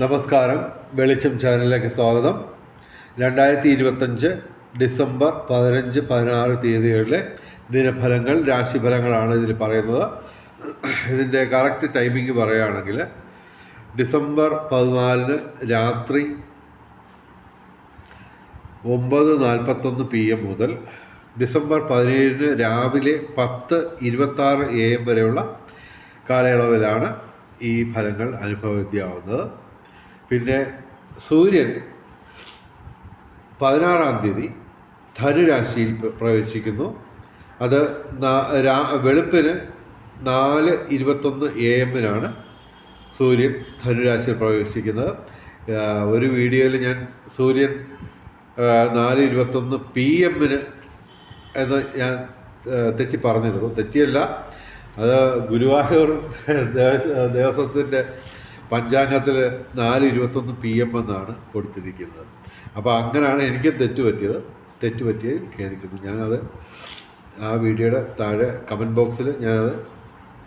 നമസ്കാരം. വെളിച്ചം ചാനലിലേക്ക് സ്വാഗതം. രണ്ടായിരത്തി ഇരുപത്തഞ്ച് ഡിസംബർ പതിനഞ്ച് പതിനാറ് തീയതികളിലെ ദിനഫലങ്ങൾ രാശിഫലങ്ങളാണ് ഇതിൽ പറയുന്നത്. ഇതിന്റെ കറക്റ്റ് ടൈമിംഗ് പറയുകയാണെങ്കിൽ ഡിസംബർ പതിനാലിന് രാത്രി ഒമ്പത് നാൽപ്പത്തൊന്ന് പി എം മുതൽ ഡിസംബർ പതിനേഴിന് രാവിലെ പത്ത് ഇരുപത്താറ് എ എം വരെയുള്ള കാലയളവിലാണ് ഈ ഫലങ്ങൾ അനുഭവവിദ്യയാവുന്നത് പിന്നെ സൂര്യൻ പതിനാറാം തീയതി ധനുരാശിയിൽ പ്ര- പ്രവേശിക്കുന്നു. അത് വെളുപ്പിന് നാല് ഇരുപത്തൊന്ന് എ എമ്മിനാണ് സൂര്യൻ ധനുരാശിയിൽ പ്രവേശിക്കുന്നത്. ഒരു വീഡിയോയിൽ ഞാൻ സൂര്യൻ നാല് ഇരുപത്തൊന്ന് പി എമ്മിന് എന്ന് ഞാൻ തെറ്റി പറഞ്ഞിരുന്നു. തെറ്റിയല്ല. അത് ഗുരുവായൂർ ദേവ- ദേവസ്വത്തിന്റെ പഞ്ചാംഗത്തിൽ നാല് ഇരുപത്തൊന്ന് പി എം എന്നാണ് കൊടുത്തിരിക്കുന്നത്. അപ്പോൾ അങ്ങനെയാണ് എനിക്ക് തെറ്റ് പറ്റിയത് തെറ്റ് പറ്റിയത് ഖേദിക്കുന്നു. ഞാനത് ആ വീഡിയോയുടെ താഴെ കമന്റ് ബോക്സിൽ ഞാനത്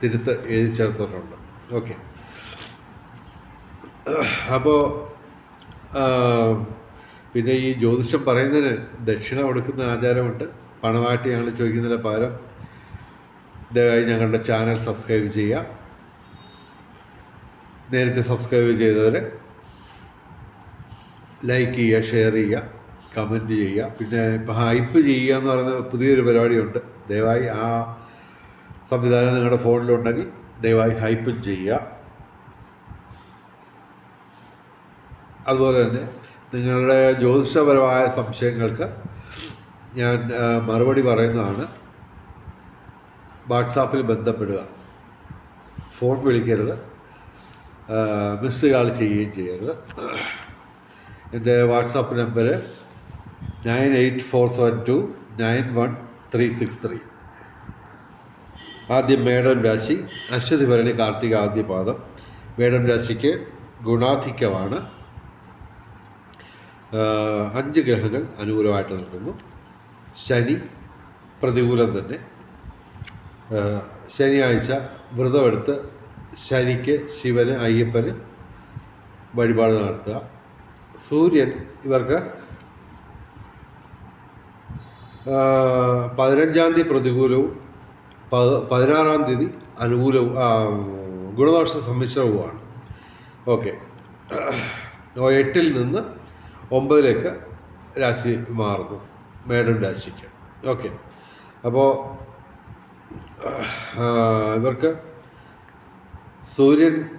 തിരുത്ത് എഴുതി ചേർത്തിട്ടുണ്ട്. ഓക്കെ അപ്പോൾ പിന്നെ ഈ ജ്യോതിഷം പറയുന്നതിന് ദക്ഷിണ കൊടുക്കുന്ന ആചാരമുണ്ട്. പണമായിട്ട് ഞങ്ങൾ ചോദിക്കുന്നതിന് പകരം ദയവായി ഞങ്ങളുടെ ചാനൽ സബ്സ്ക്രൈബ് ചെയ്യുക. നേരത്തെ സബ്സ്ക്രൈബ് ചെയ്തവർ ലൈക്ക് ചെയ്യുക ഷെയർ ചെയ്യുക കമന്റ് ചെയ്യുക. പിന്നെ ഇപ്പോൾ ഹൈപ്പ് ചെയ്യുക എന്ന് പറയുന്ന പുതിയൊരു പരിപാടിയുണ്ട്. ദയവായി ആ സംവിധാനം നിങ്ങളുടെ ഫോണിലുണ്ടെങ്കിൽ ദയവായി ഹൈപ്പും ചെയ്യുക. അതുപോലെ തന്നെ നിങ്ങളുടെ ജ്യോതിഷപരമായ സംശയങ്ങൾക്ക് ഞാൻ മറുപടി പറയുന്നതാണ്. വാട്സാപ്പിൽ ബന്ധപ്പെടുക. ഫോൺ വിളിക്കരുത്. മിസ്ഡ് കാൾ ചെയ്യുകയും ചെയ്യരുത്. എന്റെ WhatsApp number nine eight four seven two nine one three six three. ആദ്യം മേടം രാശി അശ്വതി ഭരണി കാർത്തിക ആദ്യ പാദം. മേടം രാശിക്ക് ഗുണാധിക്യമാണ്. അഞ്ച് ഗ്രഹങ്ങൾ അനുകൂലമായിട്ട് നിൽക്കുന്നു. ശനി പ്രതികൂലം തന്നെ. ശനിയാഴ്ച വ്രതമെടുത്ത് ശനിക്ക് ശിവന് അയ്യപ്പന് വഴിപാട് നടത്തുക. സൂര്യൻ ഇവർക്ക് പതിനഞ്ചാം തീയതി പ്രതികൂലവും പതിനാറാം തീയതി അനുകൂലവും ഗുണദോഷ സമ്മിശ്രവുമാണ്. ഓക്കെ. എട്ടിൽ നിന്ന് ഒമ്പതിലേക്ക് രാശി മാറുന്നു. മേഡം രാശിക്ക്. ഓക്കെ. അപ്പോൾ ഇവർക്ക് സൂര്യൻ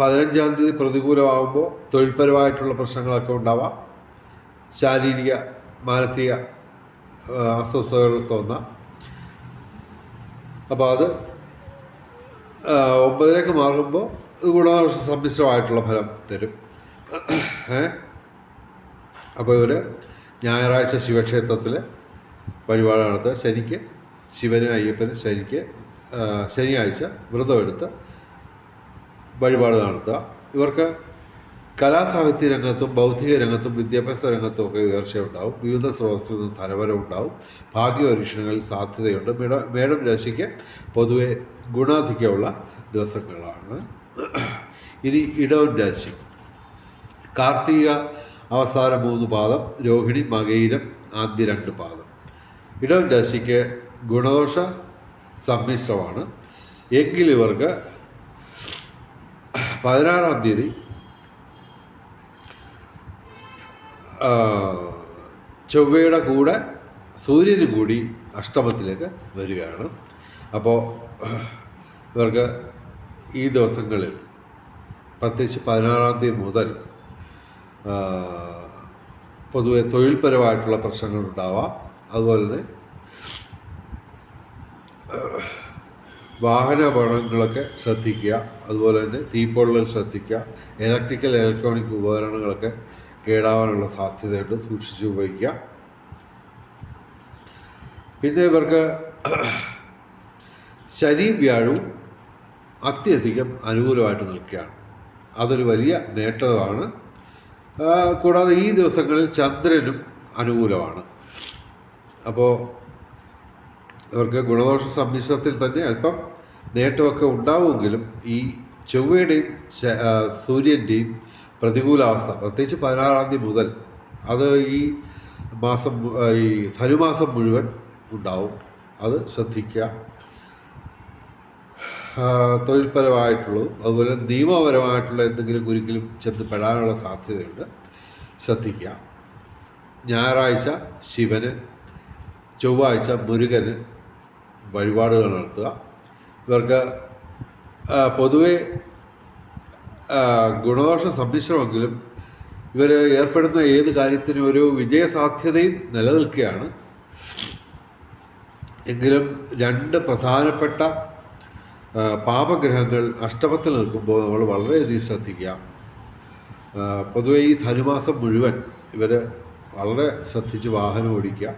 പതിനഞ്ചാം തീയതി പ്രതികൂലമാകുമ്പോൾ തൊഴിൽപരമായിട്ടുള്ള പ്രശ്നങ്ങളൊക്കെ ഉണ്ടാവാം. ശാരീരിക മാനസിക അസ്വസ്ഥതകൾ തോന്നാം. അപ്പോൾ അത് ഒമ്പതിലേക്ക് മാറുമ്പോൾ ഇത് ഗുണദോഷ സമ്മിശ്രമായിട്ടുള്ള ഫലം തരും. അപ്പോൾ ഇവർ ഞായറാഴ്ച ശിവക്ഷേത്രത്തിൽ വഴിപാട് നടത്തുക. ശനിക്ക് ശിവന് അയ്യപ്പന് ശനിക്ക് ശനിയാഴ്ച വ്രതമെടുത്ത് വഴിപാട് നടത്തുക. ഇവർക്ക് കലാസാഹിത്യ രംഗത്തും ബൗദ്ധിക രംഗത്തും വിദ്യാഭ്യാസ രംഗത്തും ഒക്കെ ഉയർച്ചയുണ്ടാവും വിവിധ സ്രോതസ്സിൽ നിന്ന് ധനവരം ഉണ്ടാവും. ഭാഗ്യപരീക്ഷണങ്ങളിൽ സാധ്യതയുണ്ട്. മേട മേടം രാശിക്ക് പൊതുവെ ഗുണാധിക്യമുള്ള ദിവസങ്ങളാണ്. ഇനി ഇടവൻ രാശി. കാർത്തിക അവസാന മൂന്ന് പാദം രോഹിണി മകയിരം ആദ്യ രണ്ട് പാദം. ഇടവൻ രാശിക്ക് ഗുണദോഷ സമ്മിശ്രമാണ്. എങ്കിൽ ഇവർക്ക് പതിനാറാം തീയതി ചൊവ്വയുടെ കൂടെ സൂര്യനും കൂടി അഷ്ടമത്തിലേക്ക് വരികയാണ്. അപ്പോൾ ഇവർക്ക് ഈ ദിവസങ്ങളിൽ പ്രത്യേകിച്ച് പതിനാറാം തീയതി മുതൽ പൊതുവെ തൊഴിൽപരമായിട്ടുള്ള പ്രശ്നങ്ങളുണ്ടാവാം അതുപോലെ തന്നെ വാഹന അപകടങ്ങളൊക്കെ ശ്രദ്ധിക്കുക അതുപോലെ തന്നെ തീപ്പൊള്ളൽ ശ്രദ്ധിക്കുക ഇലക്ട്രിക്കൽ ഇലക്ട്രോണിക് ഉപകരണങ്ങളൊക്കെ കേടാവാനുള്ള സാധ്യതയുണ്ട് സൂക്ഷിച്ച് ഉപയോഗിക്കുക. പിന്നെ ഇവർക്ക് ശനിയും വ്യാഴവും അത്യധികം അനുകൂലമായിട്ട് നിൽക്കുകയാണ്. അതൊരു വലിയ നേട്ടമാണ്. കൂടാതെ ഈ ദിവസങ്ങളിൽ ചന്ദ്രനും അനുകൂലമാണ്. അപ്പോൾ ഇവർക്ക് ഗുണദോഷ സമ്മിശ്രത്തിൽ തന്നെ അല്പം നേട്ടമൊക്കെ ഉണ്ടാവുമെങ്കിലും ഈ ചൊവ്വയുടെയും സൂര്യന്റെയും പ്രതികൂലാവസ്ഥ പ്രത്യേകിച്ച് പതിനാറാം തീയതി മുതൽ അത് ഈ മാസം ഈ ധനുമാസം മുഴുവൻ ഉണ്ടാവും. അത് ശ്രദ്ധിക്കുക. തൊഴിൽപരമായിട്ടുള്ളതും അതുപോലെ നിയമപരമായിട്ടുള്ള എന്തെങ്കിലും ഒരിക്കലും ചെന്ന് പെടാനുള്ള സാധ്യതയുണ്ട്. ശ്രദ്ധിക്കുക. ഞായറാഴ്ച ശിവന് ചൊവ്വാഴ്ച മുരുകന് വഴിപാടുകൾ നടത്തുക. ഇവർക്ക് പൊതുവെ ഗുണദോഷ സമ്മിശ്രമെങ്കിലും ഇവർ ഏർപ്പെടുന്ന ഏത് കാര്യത്തിനും ഒരു വിജയസാധ്യതയും നിലനിൽക്കുകയാണ്. എങ്കിലും രണ്ട് പ്രധാനപ്പെട്ട പാപഗ്രഹങ്ങൾ അഷ്ടമത്തിൽ നിൽക്കുമ്പോൾ നമ്മൾ വളരെയധികം ശ്രദ്ധിക്കുക. പൊതുവെ ഈ ധനുമാസം മുഴുവൻ ഇവർ വളരെ ശ്രദ്ധിച്ച് വാഹനം ഓടിക്കുക.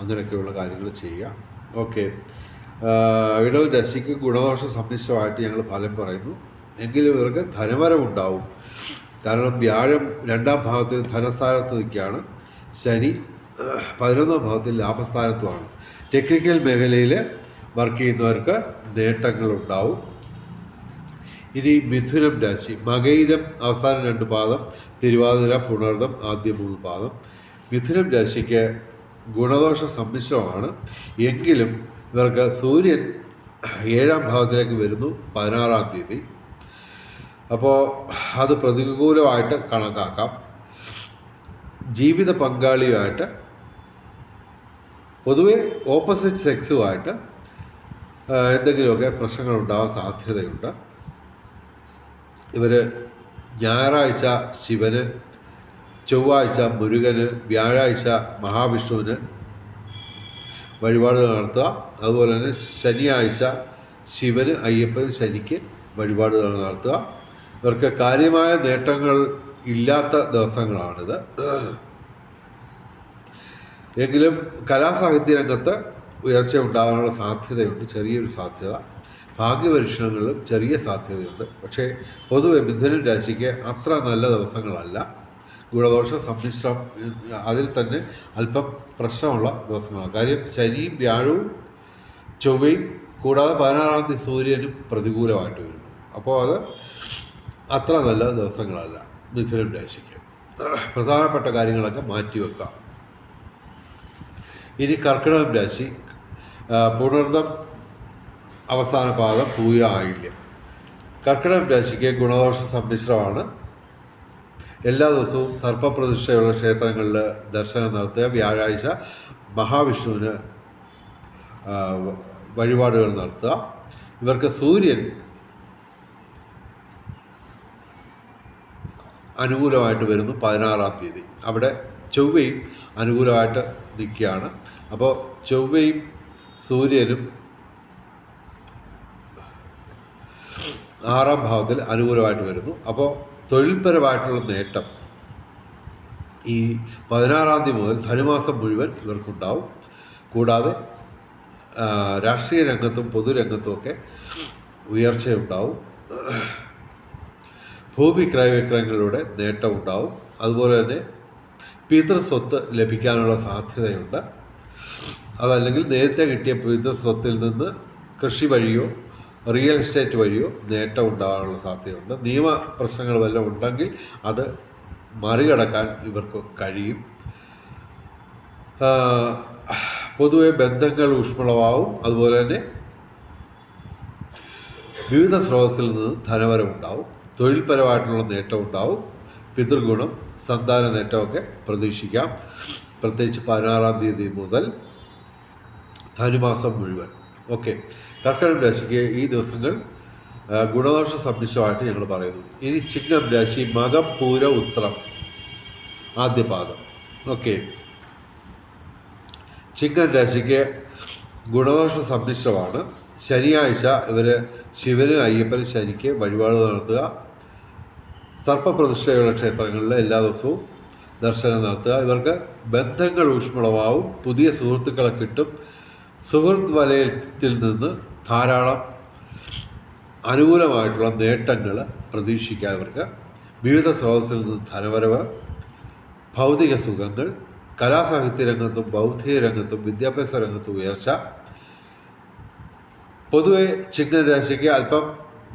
അങ്ങനെയൊക്കെയുള്ള കാര്യങ്ങൾ ചെയ്യുക. ഓക്കെ. ഇടവ് രശിക്ക് ഗുണദോഷ സമ്മിശ്രമായിട്ട് ഞങ്ങൾ ഫലം പറയുന്നു. എങ്കിലും ഇവർക്ക് ധനവരം ഉണ്ടാവും കാരണം വ്യാഴം രണ്ടാം ഭാഗത്തിൽ ധനസ്ഥാനത്ത് നിൽക്കുകയാണ്. ശനി പതിനൊന്നാം ഭാവത്തിൽ ലാഭസ്ഥാനത്തുമാണ്. ടെക്നിക്കൽ മേഖലയിൽ വർക്ക് ചെയ്യുന്നവർക്ക് നേട്ടങ്ങളുണ്ടാവും. ഇനി മിഥുനം രാശി. മകയിരം അവസാന രണ്ട് പാദം തിരുവാതിര പുണർദം ആദ്യ മൂന്ന് പാദം. മിഥുനം രാശിക്ക് ഗുണദോഷ സമ്മിശ്രമാണ്. എങ്കിലും ഇവർക്ക് സൂര്യൻ ഏഴാം ഭാവത്തിലേക്ക് വരുന്നു പതിനാറാം തീയതി. അപ്പോൾ അത് പ്രതികൂലമായിട്ട് കണക്കാക്കാം. ജീവിത പങ്കാളിയുമായിട്ട് പൊതുവെ ഓപ്പോസിറ്റ് സെക്സുമായിട്ട് എന്തെങ്കിലുമൊക്കെ പ്രശ്നങ്ങൾ ഉണ്ടാവാൻ സാധ്യതയുണ്ട്. ഇവർ ഞായറാഴ്ച ശിവന് ചൊവ്വാഴ്ച മുരുകന് വ്യാഴാഴ്ച മഹാവിഷ്ണുവിന് വഴിപാടുകൾ നടത്തുക. അതുപോലെ തന്നെ ശനിയാഴ്ച ശിവന് അയ്യപ്പന് ശനിക്ക് വഴിപാടുകൾ നടത്തുക. ഇവർക്ക് കാര്യമായ നേട്ടങ്ങൾ ഇല്ലാത്ത ദിവസങ്ങളാണിത്. എങ്കിലും കലാസാഹിത്യ രംഗത്ത് ഉയർച്ച ഉണ്ടാകാനുള്ള സാധ്യതയുണ്ട്. ചെറിയൊരു സാധ്യത. ഭാഗ്യപരീക്ഷണങ്ങളിലും ചെറിയ സാധ്യതയുണ്ട്. പക്ഷേ പൊതുവെ മിഥുനൻ രാശിക്ക് അത്ര നല്ല ദിവസങ്ങളല്ല. ഗുണദോഷ സമ്മിശ്രം അതിൽ തന്നെ അല്പം പ്രശ്നമുള്ള ദിവസങ്ങളാണ്. കാര്യം ശനിയും വ്യാഴവും ചൊവ്വയും കൂടാതെ പതിനാറാം തീയതി സൂര്യനും പ്രതികൂലമായിട്ട് വരുന്നു. അപ്പോൾ അത് അത്ര നല്ല ദിവസങ്ങളല്ല മിഥുനം രാശിക്ക്. പ്രധാനപ്പെട്ട കാര്യങ്ങളൊക്കെ മാറ്റിവെക്കാം ഇനി കർക്കിടകം രാശി പുണർദം അവസാന പാദം പൂയ ആയില്ല കർക്കിടകം രാശിക്ക് ഗുണദോഷ സമ്മിശ്രമാണ് എല്ലാ ദിവസവും സർപ്പപ്രതിഷ്ഠയുള്ള ക്ഷേത്രങ്ങളിൽ ദർശനം നടത്തുക. വ്യാഴാഴ്ച മഹാവിഷ്ണുവിന് വഴിപാടുകൾ നടത്തുക. ഇവർക്ക് സൂര്യൻ അനുകൂലമായിട്ട് വരുന്നു പതിനാറാം തീയതി. അവിടെ ചൊവ്വയും അനുകൂലമായിട്ട് നിൽക്കുകയാണ്. അപ്പോൾ ചൊവ്വയും സൂര്യനും ആറാം ഭാവത്തിൽ അനുകൂലമായിട്ട് വരുന്നു. അപ്പോൾ തൊഴിൽപരമായിട്ടുള്ള നേട്ടം. ഈ പതിനാറാം തീയതി മുതൽ ധനുമാസം മുഴുവൻ ഇവർക്കുണ്ടാവും. കൂടാതെ രാഷ്ട്രീയ രംഗത്തും പൊതുരംഗത്തുമൊക്കെ ഉയർച്ചയുണ്ടാവും. ഭൂമി ക്രയവിക്രയങ്ങളിലൂടെ നേട്ടം ഉണ്ടാവും അതുപോലെ തന്നെ പിതൃസ്വത്ത് ലഭിക്കാനുള്ള സാധ്യതയുണ്ട്. അതല്ലെങ്കിൽ നേരത്തെ കിട്ടിയ പിതൃസ്വത്തിൽ നിന്ന് കൃഷി വഴിയോ റിയൽ എസ്റ്റേറ്റ് വഴിയോ നേട്ടം ഉണ്ടാകാനുള്ള സാധ്യതയുണ്ട്. നിയമ പ്രശ്നങ്ങൾ വല്ലതും ഉണ്ടെങ്കിൽ അത് മറികടക്കാൻ ഇവർക്ക് കഴിയും. പൊതുവെ ബന്ധങ്ങൾ ഊഷ്മളമാവും. അതുപോലെ തന്നെ വിവിധ സ്രോതസ്സിൽ നിന്ന് ധനവരമുണ്ടാവും തൊഴിൽപരമായിട്ടുള്ള നേട്ടം ഉണ്ടാവും. പിതൃഗുണം സന്താന നേട്ടമൊക്കെ പ്രതീക്ഷിക്കാം. പ്രത്യേകിച്ച് പതിനാറാം തീയതി മുതൽ ധനുമാസം മുഴുവൻ. ഓക്കെ കർക്കിടക രാശിക്ക് ഈ ദിവസങ്ങൾ ഗുണദോഷ സമ്മിശ്രമായിട്ട് ഞങ്ങൾ പറയുന്നു. ഇനി ചിങ്ങം രാശി മകം പൂര ഉത്രം ആദ്യപാദം ഓക്കെ ചിങ്ങൻ രാശിക്ക് ഗുണദോഷ സമ്മിശ്രമാണ് ശനിയാഴ്ച ഇവർ ശിവന് അയ്യപ്പന് ശനിക്ക് വഴിപാട് നടത്തുക. സർപ്പപ്രതിഷ്ഠയുള്ള ക്ഷേത്രങ്ങളിൽ എല്ലാ ദിവസവും ദർശനം നടത്തുക. ഇവർക്ക് ബന്ധങ്ങൾ ഊഷ്മളമാവും പുതിയ സുഹൃത്തുക്കളെ കിട്ടും. സുഹൃത്ത് വലയത്തിൽ നിന്ന് ധാരാളം അനുകൂലമായിട്ടുള്ള നേട്ടങ്ങൾ പ്രതീക്ഷിക്കാൻ അവർക്ക് വിവിധ സ്രോതസ്സിൽ നിന്ന് ധനവരവ് ഭൗതിക സുഖങ്ങൾ കലാസാഹിത്യ രംഗത്തും ബൗദ്ധിക രംഗത്തും വിദ്യാഭ്യാസ രംഗത്തും ഉയർച്ച. പൊതുവെ ചിങ്ങൻ രാശിക്ക് അല്പം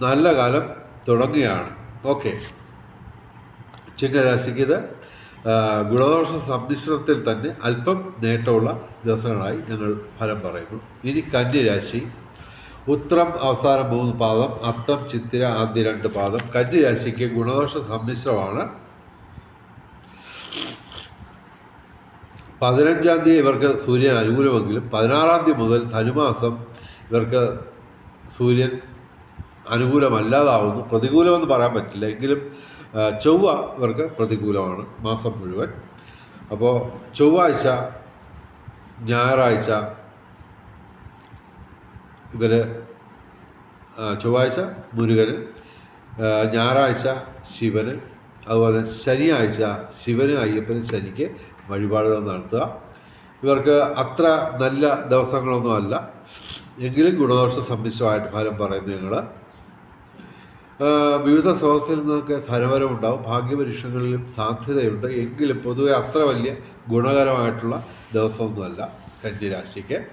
നല്ല കാലം തുടങ്ങുകയാണ് ഓക്കെ. ചിങ്ങരാശിക്ക് ഇത് ഗുണദോഷ സമ്മിശ്രണത്തിൽ തന്നെ അല്പം നേട്ടമുള്ള ദിവസങ്ങളായി ഞങ്ങൾ ഫലം പറയുന്നു. ഇനി കന്യരാശി ഉത്രം അവസാനം മൂന്ന് പാദം അത്തം ചിത്തിര ആദ്യ രണ്ട് പാദം. കന്യരാശിക്ക് ഗുണദോഷ സമ്മിശ്രമാണ്. പതിനഞ്ചാം തീയതി ഇവർക്ക് സൂര്യൻ അനുകൂലമെങ്കിലും പതിനാറാം തീയതി മുതൽ ധനുമാസം ഇവർക്ക് സൂര്യൻ അനുകൂലമല്ലാതാവുന്നു. പ്രതികൂലമെന്ന് പറയാൻ പറ്റില്ല. എങ്കിലും ചൊവ്വ ഇവർക്ക് പ്രതികൂലമാണ് മാസം മുഴുവൻ. അപ്പോൾ ചൊവ്വാഴ്ച ഞായറാഴ്ച ഇവർ ചൊവ്വാഴ്ച മുരുകന് ഞായറാഴ്ച ശിവന് അതുപോലെ ശനിയാഴ്ച ശിവന് അയ്യപ്പന് ശനിക്ക് വഴിപാടുകൾ നടത്തുക. ഇവർക്ക് അത്ര നല്ല ദിവസങ്ങളൊന്നുമല്ല എങ്കിലും ഗുണദോഷ സമ്മിശ്രമായിട്ട് ഫലം പറയുന്നു ഞങ്ങൾ വിവിധ സ്രോതസ്സിൽ നിന്നൊക്കെ ധനവരം ഉണ്ടാവും ഭാഗ്യപരീക്ഷകളിലും സാധ്യതയുണ്ട്. എങ്കിലും പൊതുവെ അത്ര വലിയ ഗുണകരമായിട്ടുള്ള ദിവസമൊന്നുമല്ല കന്യരാശിക്ക്.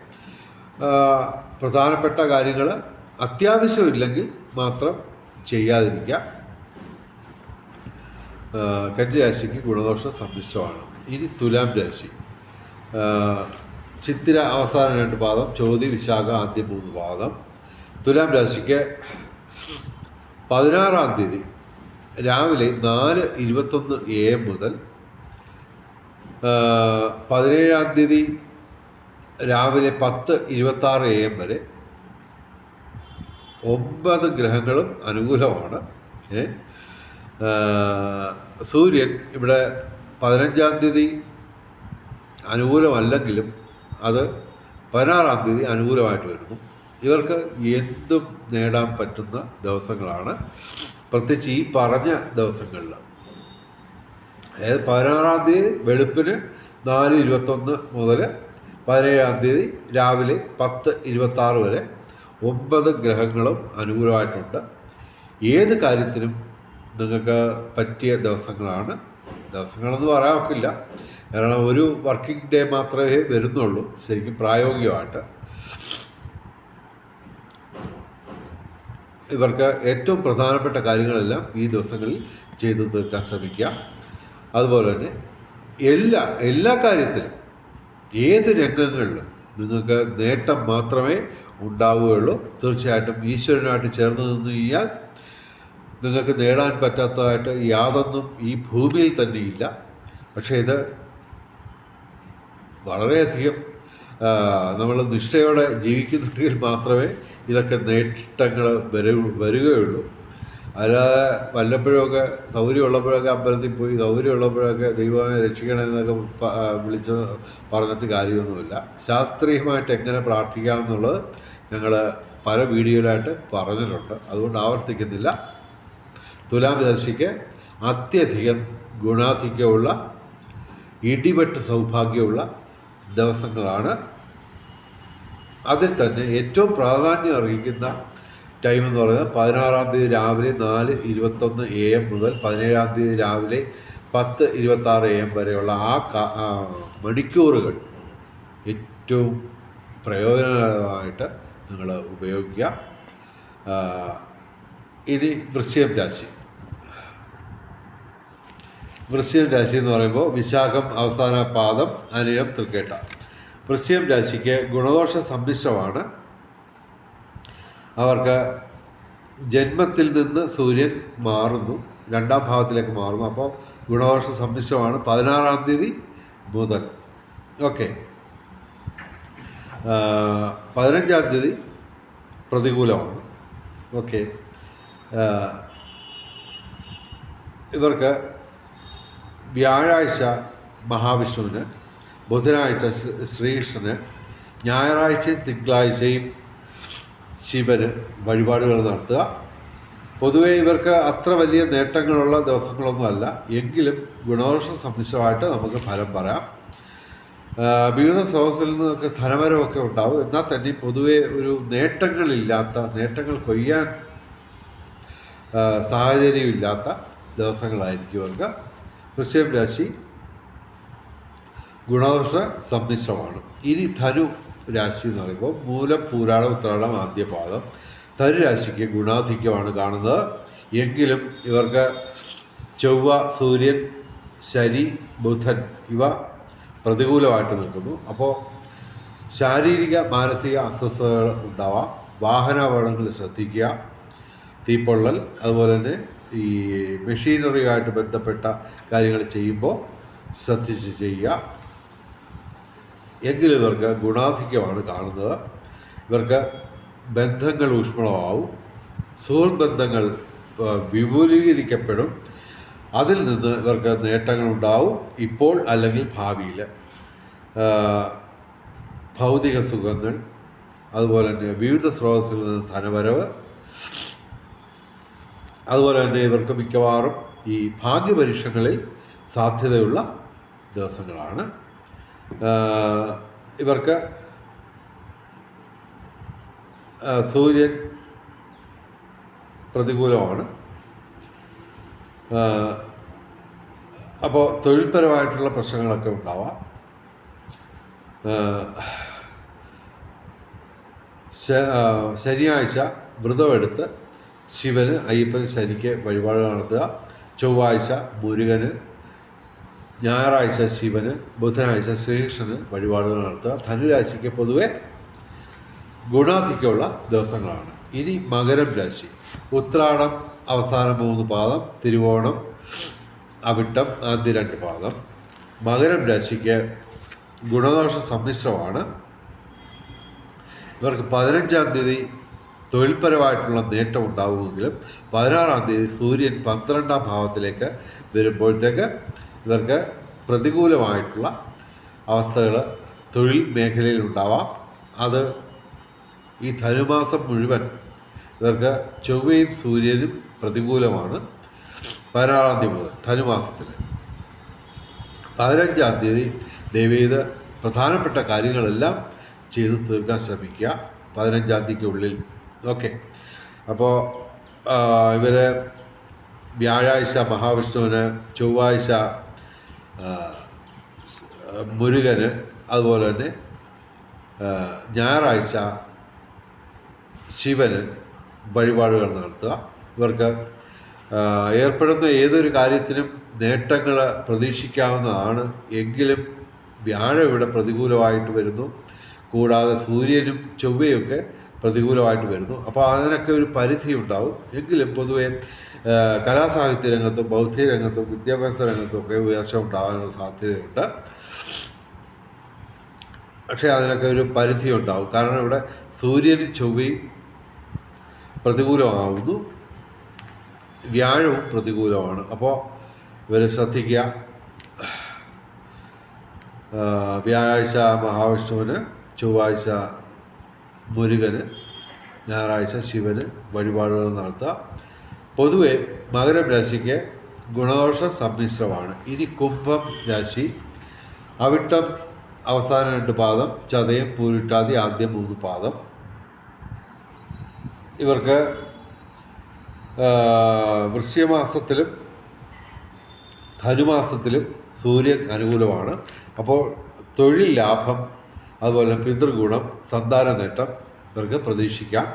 പ്രധാനപ്പെട്ട കാര്യങ്ങൾ അത്യാവശ്യമില്ലെങ്കിൽ മാത്രം ചെയ്യാതിരിക്കുക. ആ, കന്യരാശിക്ക് ഗുണദോഷ സമ്മിശ്രമാണ് ഇനി തുലാം രാശി. ചിത്തിര അവസാന രണ്ട് പാദം ചോതി വിശാഖ ആദ്യ മൂന്ന് പാദം. തുലാം രാശിക്ക് പതിനാറാം തീയതി രാവിലെ നാല് ഇരുപത്തൊന്ന് എ എം മുതൽ പതിനേഴാം തീയതി രാവിലെ പത്ത് ഇരുപത്താറ് എ എം വരെ ഒമ്പത് ഗ്രഹങ്ങളും അനുകൂലമാണ്? സൂര്യൻ ഇവിടെ പതിനഞ്ചാം തീയതി അനുകൂലമല്ലെങ്കിലും അത് പതിനാറാം തീയതി അനുകൂലമായിട്ട് വരുന്നു ഇവർക്ക് എന്തും നേടാൻ പറ്റുന്ന ദിവസങ്ങളാണ്. പ്രത്യേകിച്ച് ഈ പറഞ്ഞ ദിവസങ്ങളിൽ. അതായത് പതിനാറാം തീയതി വെളുപ്പിന് നാല് ഇരുപത്തൊന്ന് മുതൽ പതിനേഴാം തീയതി രാവിലെ പത്ത് ഇരുപത്താറ് വരെ ഒമ്പത് ഗ്രഹങ്ങളും അനുകൂലമായിട്ടുണ്ട്. ഏത് കാര്യത്തിനും നിങ്ങൾക്ക് പറ്റിയ ദിവസങ്ങളാണ്. ദിവസങ്ങളെന്ന് പറയാൻ ഒക്കില്ല. കാരണം ഒരു വർക്കിംഗ് ഡേ മാത്രമേ വരുന്നുള്ളൂ. ശരിക്കും പ്രായോഗികമായിട്ട്. ഇവർക്ക് ഏറ്റവും പ്രധാനപ്പെട്ട കാര്യങ്ങളെല്ലാം ഈ ദിവസങ്ങളിൽ ചെയ്തു തീർക്കാൻ ശ്രമിക്കുക. അതുപോലെ തന്നെ എല്ലാ എല്ലാ കാര്യത്തിലും ഏത് രംഗങ്ങളിലും നിങ്ങൾക്ക് നേട്ടം മാത്രമേ ഉണ്ടാവുകയുള്ളൂ. തീർച്ചയായിട്ടും ഈശ്വരനായിട്ട് ചേർന്ന് നിന്ന് കഴിഞ്ഞാൽ നിങ്ങൾക്ക് നേടാൻ പറ്റാത്തതായിട്ട് യാതൊന്നും ഈ ഭൂമിയിൽ തന്നെ ഇല്ല പക്ഷേ ഇത് വളരെയധികം നമ്മൾ നിഷ്ഠയോടെ ജീവിക്കുന്നുണ്ടെങ്കിൽ മാത്രമേ ഇതൊക്കെ നേട്ടങ്ങൾ വരു വരികയുള്ളൂ. അല്ലാതെ വല്ലപ്പോഴൊക്കെ സൗകര്യമുള്ളപ്പോഴൊക്കെ അമ്പലത്തിൽ പോയി സൗകര്യമുള്ളപ്പോഴൊക്കെ ദൈവമേ രക്ഷിക്കണമെന്നൊക്കെ വിളിച്ച് പറഞ്ഞിട്ട് കാര്യമൊന്നുമില്ല. ശാസ്ത്രീയമായിട്ട് എങ്ങനെ പ്രാർത്ഥിക്കാമെന്നുള്ളത് ഞങ്ങൾ പല വീഡിയോയിലായിട്ട് പറഞ്ഞിട്ടുണ്ട്. അതുകൊണ്ട് ആവർത്തിക്കുന്നില്ല. തുലാം രാശിക്ക് അത്യധികം ഗുണാധിക്യമുള്ള ഇടിവെട്ട് സൗഭാഗ്യമുള്ള ദിവസങ്ങളാണ് അതിൽ തന്നെ ഏറ്റവും പ്രാധാന്യം അർഹിക്കുന്ന ടൈം എന്ന് പറയുന്നത് പതിനാറാം തീയതി രാവിലെ നാല് ഇരുപത്തൊന്ന് എ എം മുതൽ പതിനേഴാം തീയതി രാവിലെ പത്ത് ഇരുപത്താറ് എ എം വരെയുള്ള ആ മണിക്കൂറുകൾ ഏറ്റവും പ്രയോജനകരമായിട്ട് നിങ്ങൾ ഉപയോഗിക്കുക. ഇനി വൃശ്ചികം രാശി. വൃശ്ചികം രാശി എന്ന് പറയുമ്പോൾ വിശാഖം അവസാന പാദം അനിഴം തൃക്കേട്ട. വൃശ്ചികം രാശിക്ക് ഗുണദോഷ സമ്മിശ്രമാണ്. അവർക്ക് ജന്മത്തിൽ നിന്ന് സൂര്യൻ മാറുന്നു. രണ്ടാം ഭാവത്തിലേക്ക് മാറുന്നു. അപ്പോൾ ഗുണദോഷ സമ്മിശ്രമാണ്. പതിനാറാം തീയതി ബുധൻ. ഓക്കെ. പതിനഞ്ചാം തീയതി പ്രതികൂലമാണ്. ഓക്കെ. ഇവർക്ക് വ്യാഴാഴ്ച മഹാവിഷ്ണുവിന് ബുധനാഴ്ച ശ്രീ- ശ്രീകൃഷ്ണന് ഞായറാഴ്ചയും തിങ്കളാഴ്ചയും ശിവന് വഴിപാടുകൾ നടത്തുക. പൊതുവേ ഇവർക്ക് അത്ര വലിയ നേട്ടങ്ങളുള്ള ദിവസങ്ങളൊന്നുമല്ല എങ്കിലും ഗുണദോഷ സമ്മിശ്രമായിട്ട് നമുക്ക് ഫലം പറയാം. വിവിധ സ്രോതസ്സിൽ നിന്നൊക്കെ ധനവരമൊക്കെ ഉണ്ടാവും. എന്നാൽ തന്നെ പൊതുവേ ഒരു നേട്ടങ്ങളില്ലാത്ത നേട്ടങ്ങൾ കൊയ്യാൻ സാഹചര്യമില്ലാത്ത ദിവസങ്ങളായിരിക്കും ഇവർക്ക്. വൃശ്ചികം രാശി ഗുണദോഷ സമ്മിശ്രമാണ്. ഇനി ധനു രാശി എന്ന് പറയുമ്പോൾ മൂലം പൂരാട ഉത്രാടം ആദ്യ പാദം ധനുരാശിക്ക് ഗുണാധിക്യമാണ് കാണുന്നത്. എങ്കിലും ഇവർക്ക് ചൊവ്വ സൂര്യൻ ശനി ബുധൻ ഇവ പ്രതികൂലമായിട്ട് നിൽക്കുന്നു. അപ്പോൾ ശാരീരിക മാനസിക അസ്വസ്ഥതകൾ ഉണ്ടാവാം. വാഹനാപകടങ്ങൾ ശ്രദ്ധിക്കുക തീപ്പൊള്ളൽ അതുപോലെ തന്നെ ഈ മെഷീനറിയുമായിട്ട് ബന്ധപ്പെട്ട കാര്യങ്ങൾ ചെയ്യുമ്പോൾ ശ്രദ്ധിച്ച് ചെയ്യുക. എങ്കിലും ഇവർക്ക് ഗുണാധിക്യമാണ് കാണുന്നത്. ഇവർക്ക് ബന്ധങ്ങൾ ഊഷ്മളമാവും. സുഹൃത്ത് ബന്ധങ്ങൾ വിപുലീകരിക്കപ്പെടും. അതിൽ നിന്ന് ഇവർക്ക് നേട്ടങ്ങൾ ഉണ്ടാവും. ഇപ്പോൾ അല്ലെങ്കിൽ ഭാവിയിൽ. ഭൗതിക സുഖങ്ങൾ അതുപോലെ തന്നെ വിവിധ സ്രോതസ്സിൽ നിന്ന് ധനവരവ് അതുപോലെ തന്നെ ഇവർക്ക് മിക്കവാറും ഈ ഭാഗ്യപരീക്ഷകളിൽ സാധ്യതയുള്ള ദിവസങ്ങളാണ്. ഇവർക്ക് സൂര്യൻ പ്രതികൂലമാണ്. അപ്പോൾ തൊഴിൽപരമായിട്ടുള്ള പ്രശ്നങ്ങളൊക്കെ ഉണ്ടാവാം. ശനിയാഴ്ച വ്രതമെടുത്ത് ശിവന് അയ്യപ്പന് ശനിക്ക് വഴിപാട് നടത്തുക. ചൊവ്വാഴ്ച മുരുകന് ഞായറാഴ്ച ശിവന് ബുധനാഴ്ച ശ്രീകൃഷ്ണന് വഴിപാടുകൾ നടത്തുക. ധനുരാശിക്ക് പൊതുവെ ഗുണാതിക്കുള്ള ദിവസങ്ങളാണ്. ഇനി മകരം രാശി. ഉത്രാടം അവസാനം മൂന്ന് പാദം തിരുവോണം അവിട്ടം ആദ്യ രണ്ട് പാദം. മകരം രാശിക്ക് ഗുണദോഷ സമ്മിശ്രമാണ്. ഇവർക്ക് പതിനഞ്ചാം തീയതി തൊഴിൽപരമായിട്ടുള്ള നേട്ടം ഉണ്ടാകുമെങ്കിലും പതിനാറാം തീയതി സൂര്യൻ പന്ത്രണ്ടാം ഭാവത്തിലേക്ക് വരുമ്പോഴത്തേക്ക് ഇവർക്ക് പ്രതികൂലമായിട്ടുള്ള അവസ്ഥകൾ തൊഴിൽ മേഖലയിൽ ഉണ്ടാവാം അത് ഈ ധനുമാസം മുഴുവൻ ഇവർക്ക് ചൊവ്വയും സൂര്യനും പ്രതികൂലമാണ് പതിനാറാം തീയതി മുതൽ ധനുമാസത്തിൽ പതിനഞ്ചാം തീയതി ദയവേത് പ്രധാനപ്പെട്ട കാര്യങ്ങളെല്ലാം ചെയ്തു തീർക്കാൻ ശ്രമിക്കുക പതിനഞ്ചാം തീയതിക്കുള്ളിൽ. ഓക്കെ. അപ്പോൾ ഇവർ വ്യാഴാഴ്ച മഹാവിഷ്ണുവിന് ചൊവ്വാഴ്ച മുരുകന് അതുപോലെ തന്നെ ഞായറാഴ്ച ശിവന് വഴിപാടുകൾ നടത്തുക. ഇവർക്ക് ഏർപ്പെടുന്ന ഏതൊരു കാര്യത്തിനും നേട്ടങ്ങൾ പ്രതീക്ഷിക്കാവുന്നതാണ്. എങ്കിലും വ്യാഴം ഇവിടെ പ്രതികൂലമായിട്ട് വരുന്നു. കൂടാതെ സൂര്യനും ചൊവ്വയൊക്കെ പ്രതികൂലമായിട്ട് വരുന്നു. അപ്പോൾ അതിനൊക്കെ ഒരു പരിധി ഉണ്ടാവും എങ്കിലും പൊതുവെ കലാസാഹിത്യ രംഗത്തും ബൗദ്ധിക രംഗത്തും വിദ്യാഭ്യാസ രംഗത്തും ഒക്കെ ഉയർച്ച ഉണ്ടാകാനുള്ള സാധ്യതയുണ്ട്. പക്ഷേ അതിനൊക്കെ ഒരു പരിധി ഉണ്ടാവും കാരണം ഇവിടെ സൂര്യൻ ചൊവ്വയും പ്രതികൂലമാവുന്നു. വ്യാഴവും പ്രതികൂലമാണ്. അപ്പോൾ ഇവർ ശ്രദ്ധിക്കുക. വ്യാഴാഴ്ച മഹാവിഷ്ണുവിന് ചൊവ്വാഴ്ച മുരുകന് ഞായറാഴ്ച ശിവന് വഴിപാടുകൾ നടത്തുക. പൊതുവെ മകരം രാശിക്ക് ഗുണദോഷ സമ്മിശ്രമാണ്. ഇനി കുംഭം രാശി അവിട്ടം അവസാന രണ്ട് പാദം ചതയം പൂരിട്ടാതി ആദ്യം മൂന്ന് പാദം. ഇവർക്ക് വൃശ്യമാസത്തിലും ധനുമാസത്തിലും സൂര്യൻ അനുകൂലമാണ്. അപ്പോൾ തൊഴിൽ ലാഭം അതുപോലെ പിതൃഗുണം സന്താന നേട്ടം ഇവർക്ക് പ്രതീക്ഷിക്കാം.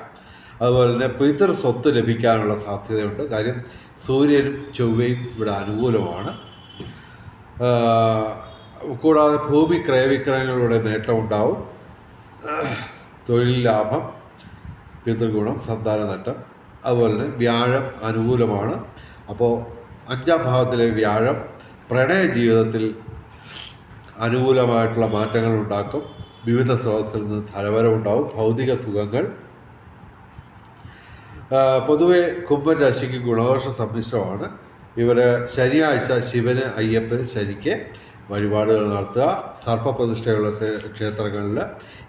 അതുപോലെ തന്നെ പിതൃ സ്വത്ത് ലഭിക്കാനുള്ള സാധ്യതയുണ്ട്. കാര്യം സൂര്യനും ചൊവ്വയും ഇവിടെ അനുകൂലമാണ്. കൂടാതെ ഭൂമി ക്രയവിക്രയങ്ങളിലൂടെ നേട്ടം ഉണ്ടാവും. തൊഴിൽ ലാഭം പിതൃഗുണം സന്താന നേട്ടം അതുപോലെ തന്നെ വ്യാഴം അനുകൂലമാണ്. അപ്പോൾ അഞ്ചാം ഭാവത്തിലെ വ്യാഴം പ്രണയ ജീവിതത്തിൽ അനുകൂലമായിട്ടുള്ള മാറ്റങ്ങൾ ഉണ്ടാക്കും. വിവിധ സ്രോതസ്സിൽ നിന്ന് ധനവരമുണ്ടാവും ഭൗതിക സുഖങ്ങൾ പൊതുവെ കുംഭൻ രാശിക്ക് ഗുണദോഷ സമ്മിശ്രമാണ്. ഇവർ ശനിയാഴ്ച ശിവന് അയ്യപ്പന് ശനിക്ക് വഴിപാടുകൾ നടത്തുക. സർപ്പപ്രതിഷ്ഠയുള്ള ക്ഷേ- ക്ഷേത്രങ്ങളിൽ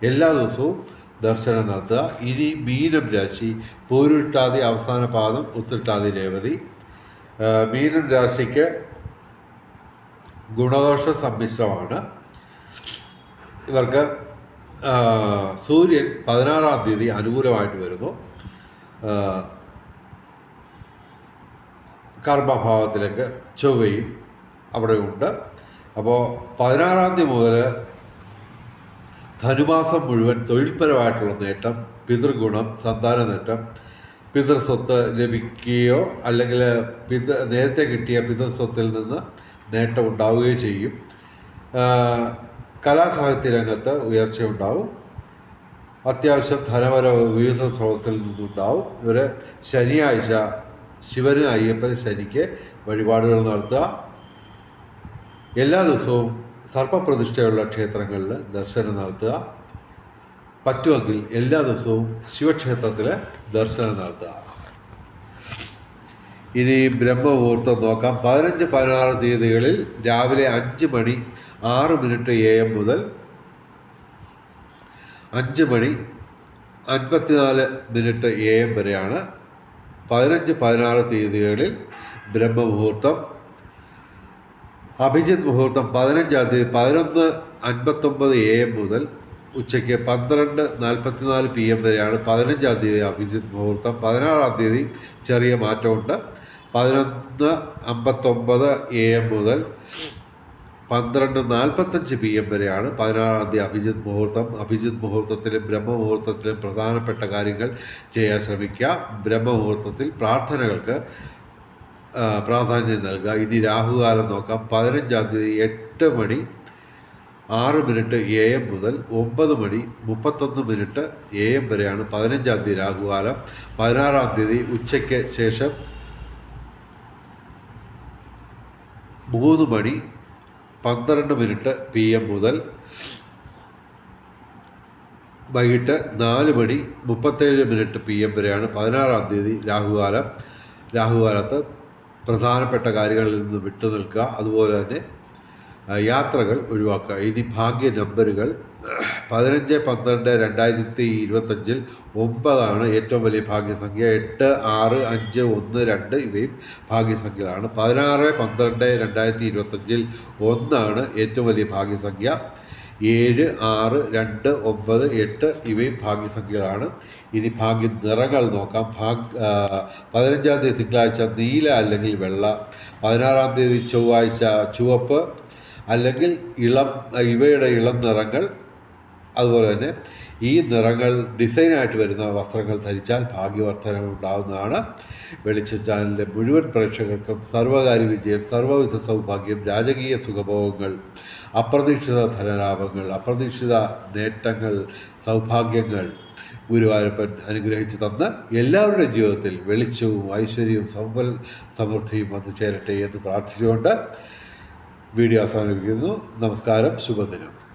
എല്ലാ ദിവസവും ദർശനം നടത്തുക. ഇനി മീനം രാശി പൂരുട്ടാതി അവസാന പാദം ഉത്തിട്ടാതി രേവതി. മീനം രാശിക്ക് ഗുണദോഷ സമ്മിശ്രമാണ്. ഇവർക്ക് സൂര്യൻ പതിനാറാം തീയതി അനുകൂലമായിട്ട് വരുന്നു. കർമ്മഭാവത്തിലേക്ക് ചൊവ്വയും അവിടെ ഉണ്ട് അപ്പോൾ പതിനാറാം തീയതി മുതൽ ധനുമാസം മുഴുവൻ തൊഴിൽപരമായിട്ടുള്ള നേട്ടം പിതൃഗുണം സന്താന നേട്ടം പിതൃസ്വത്ത് ലഭിക്കുകയോ അല്ലെങ്കിൽ പിത നേരത്തെ കിട്ടിയ പിതൃസ്വത്തിൽ നിന്ന് നേട്ടം ഉണ്ടാവുകയോ ചെയ്യും. കലാസാഹിത്യ രംഗത്ത് ഉയർച്ചയുണ്ടാവും. അത്യാവശ്യം ധനപരവ് വിവിധ സ്രോതസ്സിൽ നിന്നുണ്ടാവും. ഇവരെ ശനിയാഴ്ച ശിവന് അയ്യപ്പന് ശനിക്ക് വഴിപാടുകൾ നടത്തുക. എല്ലാ ദിവസവും സർപ്പപ്രതിഷ്ഠയുള്ള ക്ഷേത്രങ്ങളിൽ ദർശനം നടത്തുക. പറ്റുമെങ്കിൽ എല്ലാ ദിവസവും ശിവക്ഷേത്രത്തിൽ ദർശനം നടത്തുക. ഇനി ബ്രഹ്മമുഹൂർത്തം നോക്കാം. പതിനഞ്ച് പതിനാറ് തീയതികളിൽ രാവിലെ അഞ്ച് മണി ആറ് മിനിറ്റ് എ എം മുതൽ അഞ്ച് മണി അൻപത്തിനാല് മിനിറ്റ് എ എം വരെയാണ് പതിനഞ്ച് പതിനാറ് തീയതികളിൽ ബ്രഹ്മമുഹൂർത്തം. അഭിജിത് മുഹൂർത്തം പതിനഞ്ചാം തീയതി പതിനൊന്ന് അൻപത്തൊമ്പത് എ എം മുതൽ ഉച്ചയ്ക്ക് പന്ത്രണ്ട് നാൽപ്പത്തിനാല് പി എം വരെയാണ് പതിനഞ്ചാം തീയതി അഭിജിത് മുഹൂർത്തം. പതിനാറാം തീയതി ചെറിയ മാറ്റമുണ്ട്. പതിനൊന്ന് അമ്പത്തൊമ്പത് എ എം മുതൽ പന്ത്രണ്ട് നാൽപ്പത്തഞ്ച് പി എം വരെയാണ് പതിനാറാം തീയതി അഭിജിത് മുഹൂർത്തം. അഭിജിത് മുഹൂർത്തത്തിലും ബ്രഹ്മമുഹൂർത്തത്തിലും പ്രധാനപ്പെട്ട കാര്യങ്ങൾ ചെയ്യാൻ ശ്രമിക്കുക. ബ്രഹ്മമുഹൂർത്തത്തിൽ പ്രാർത്ഥനകൾക്ക് പ്രാധാന്യം നൽകുക. ഇനി രാഹുകാലം നോക്കാം. പതിനഞ്ചാം തീയതി എട്ട് മണി ആറ് മിനിറ്റ് എ എം മുതൽ ഒമ്പത് മണി മുപ്പത്തൊന്ന് മിനിറ്റ് എ എം വരെയാണ് പതിനഞ്ചാം തീയതി രാഹുകാലം. പതിനാറാം തീയതി ഉച്ചയ്ക്ക് ശേഷം മൂന്ന് മണി പന്ത്രണ്ട് മിനിറ്റ് പി എം മുതൽ വൈകിട്ട് നാല് മണി മുപ്പത്തേഴ് മിനിറ്റ് പി എം വരെയാണ് പതിനാറാം തീയതി രാഹുകാലം. രാഹുകാലത്ത് പ്രധാനപ്പെട്ട കാര്യങ്ങളിൽ നിന്ന് വിട്ടു നിൽക്കുക അതുപോലെ തന്നെ യാത്രകൾ ഒഴിവാക്കുക. ഇനി ഭാഗ്യ നമ്പറുകൾ പതിനഞ്ച് പന്ത്രണ്ട് രണ്ടായിരത്തി ഇരുപത്തഞ്ചിൽ ഒമ്പതാണ് ഏറ്റവും വലിയ ഭാഗ്യസംഖ്യ. എട്ട് ആറ് അഞ്ച് ഒന്ന് രണ്ട് ഇവയും ഭാഗ്യസംഖ്യകളാണ്. പതിനാറ് പന്ത്രണ്ട് രണ്ടായിരത്തി ഇരുപത്തഞ്ചിൽ ഒന്നാണ് ഏറ്റവും വലിയ ഭാഗ്യസംഖ്യ. ഏഴ് ആറ് രണ്ട് ഒമ്പത് എട്ട് ഇവയും ഭാഗ്യസംഖ്യകളാണ്. ഇനി ഭാഗ്യ നിറങ്ങൾ നോക്കാം. ഭാഗ് പതിനഞ്ചാം തീയതി തിങ്കളാഴ്ച നീല അല്ലെങ്കിൽ വെള്ള. പതിനാറാം തീയതി ചൊവ്വാഴ്ച ചുവപ്പ്. അല്ലെങ്കിൽ ഇളം ഇവയുടെ ഇളം നിറങ്ങൾ. അതുപോലെ തന്നെ ഈ നിറങ്ങൾ ഡിസൈനായിട്ട് വരുന്ന വസ്ത്രങ്ങൾ ധരിച്ചാൽ ഭാഗ്യവർദ്ധനം ഉണ്ടാകുന്നതാണ് വെളിച്ച ചാനലിലെ മുഴുവൻ പ്രേക്ഷകർക്കും സർവകാര്യ വിജയം സർവവിധ സൗഭാഗ്യം രാജകീയ സുഖഭോഗങ്ങൾ അപ്രതീക്ഷിത ധനലാഭങ്ങൾ അപ്രതീക്ഷിത നേട്ടങ്ങൾ സൗഭാഗ്യങ്ങൾ ഗുരുവായൂരപ്പൻ അനുഗ്രഹിച്ചു തന്ന് എല്ലാവരുടെ ജീവിതത്തിൽ വെളിച്ചവും ഐശ്വര്യവും സമ്പൽ സമൃദ്ധിയും വന്നു ചേരട്ടെ എന്ന് പ്രാർത്ഥിച്ചുകൊണ്ട് വീഡിയോ അവസാനിപ്പിക്കുന്നു. നമസ്കാരം ശുഭദിനം.